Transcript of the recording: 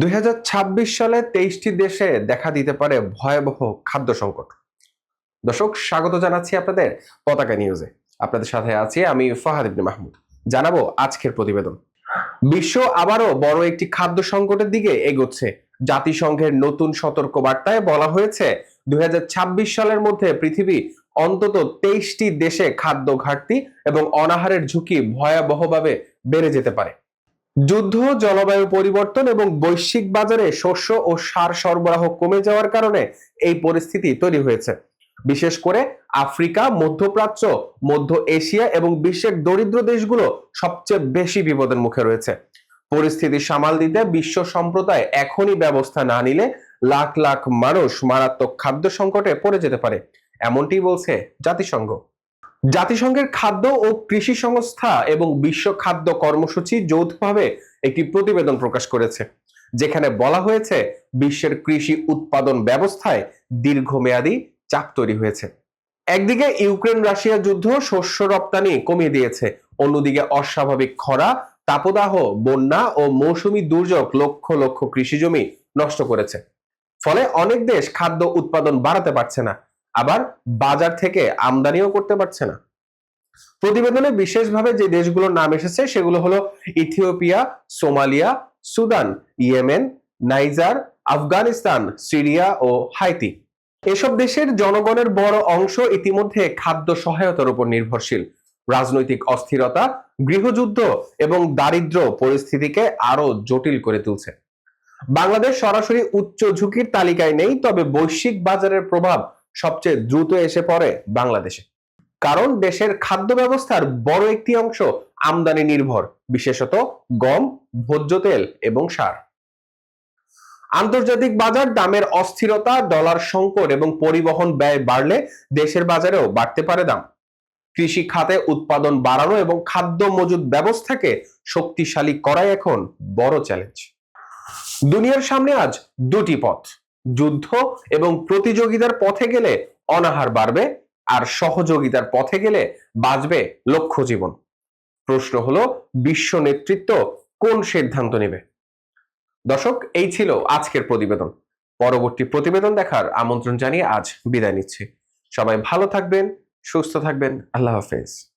দুই হাজার ছাব্বিশ সালে তেইশটি দেশে দেখা দিতে পারে ভয়াবহ খাদ্য সংকট। দর্শক, স্বাগত জানাচ্ছি আপনাদের পতাকা নিউজে। আপনাদের সাথে আছি আমি ফাহাদ ইবনে মাহমুদ। জানাব আজকের প্রতিবেদন। বিশ্ব আবারও বড় একটি খাদ্য সংকটের দিকে এগোচ্ছে। জাতিসংঘের নতুন সতর্ক বার্তায় বলা হয়েছে, দুই হাজার ছাব্বিশ সালের মধ্যে পৃথিবী অন্তত তেইশটি দেশে খাদ্য ঘাটতি এবং অনাহারের ঝুঁকি ভয়াবহভাবে বেড়ে যেতে পারে। যুদ্ধ, জলবায়ু পরিবর্তন এবং বৈশ্বিক বাজারে শস্য ও সার সরবরাহ কমে যাওয়ার কারণে এই পরিস্থিতি তৈরি হয়েছে। বিশেষ করে আফ্রিকা, মধ্যপ্রাচ্য, মধ্য এশিয়া এবং বিশ্বের দরিদ্র দেশগুলো সবচেয়ে বেশি বিপদের মুখে রয়েছে। পরিস্থিতি সামাল দিতে বিশ্ব সম্প্রদায় এখনই ব্যবস্থা না নিলে লাখ লাখ মানুষ মারাত্মক খাদ্য সংকটে পড়ে যেতে পারে এমনটি বলছে জাতিসংঘ। জাতিসংঘের খাদ্য ও কৃষি সংস্থা এবং বিশ্ব খাদ্য কর্মসূচি যৌথভাবে একটি প্রতিবেদন প্রকাশ করেছে, যেখানে বলা হয়েছে বিশ্বের কৃষি উৎপাদন ব্যবস্থায় দীর্ঘমেয়াদী চাপ তৈরি হয়েছে। একদিকে ইউক্রেন রাশিয়া যুদ্ধ শস্য রপ্তানি কমিয়ে দিয়েছে, অন্যদিকে অস্বাভাবিক খরা, তাপদাহ, বন্যা ও মৌসুমী দুর্যোগ লক্ষ লক্ষ কৃষি জমি নষ্ট করেছে। ফলে অনেক দেশ খাদ্য উৎপাদন বাড়াতে পারছে না আবার বাজার থেকে আমদানিও করতে পারছে না। প্রতিবেদনে বিশেষভাবে যে দেশগুলোর নাম এসেছে সেগুলো হলো Ethiopia, Somalia, Sudan, Yemen, Niger, Afghanistan, Syria ও হাইতি। এসব দেশের জনগণের বড় অংশ ইতিমধ্যে খাদ্য সহায়তার উপর নির্ভরশীল। রাজনৈতিক অস্থিরতা, গৃহযুদ্ধ এবং দারিদ্র পরিস্থিতিকে আরও জটিল করে তুলছে। বাংলাদেশ সরাসরি উচ্চ ঝুঁকির তালিকায় নেই, তবে বৈশ্বিক বাজারের প্রভাব সবচেয়ে দ্রুত এসে পড়ে বাংলাদেশে। কারণ দেশের খাদ্য ব্যবস্থার বড় একটি অংশ আমদানি নির্ভর, বিশেষত গম, ভোজ্য তেল এবং সার। আন্তর্জাতিক বাজার দামের অস্থিরতা, ডলার সংকট এবং পরিবহন ব্যয় বাড়লে দেশের বাজারেও বাড়তে পারে দাম। কৃষি খাতে উৎপাদন বাড়ানো এবং খাদ্য মজুদ ব্যবস্থাকে শক্তিশালী করাই এখন বড় চ্যালেঞ্জ। দুনিয়ার সামনে আজ দুটি পথ। যুদ্ধ এবং প্রতিযোগিতার পথে গেলে অনাহার বাড়বে আর সহযোগিতার পথে গেলে বাঁচবে লক্ষ্য জীবন। প্রশ্ন হলো, বিশ্ব নেতৃত্ব কোন সিদ্ধান্ত নেবে? দর্শক, এই ছিল আজকের প্রতিবেদন। পরবর্তী প্রতিবেদন দেখার আমন্ত্রণ জানিয়ে আজ বিদায় নিচ্ছি। সবাই ভালো থাকবেন, সুস্থ থাকবেন, আল্লাহ হাফেজ।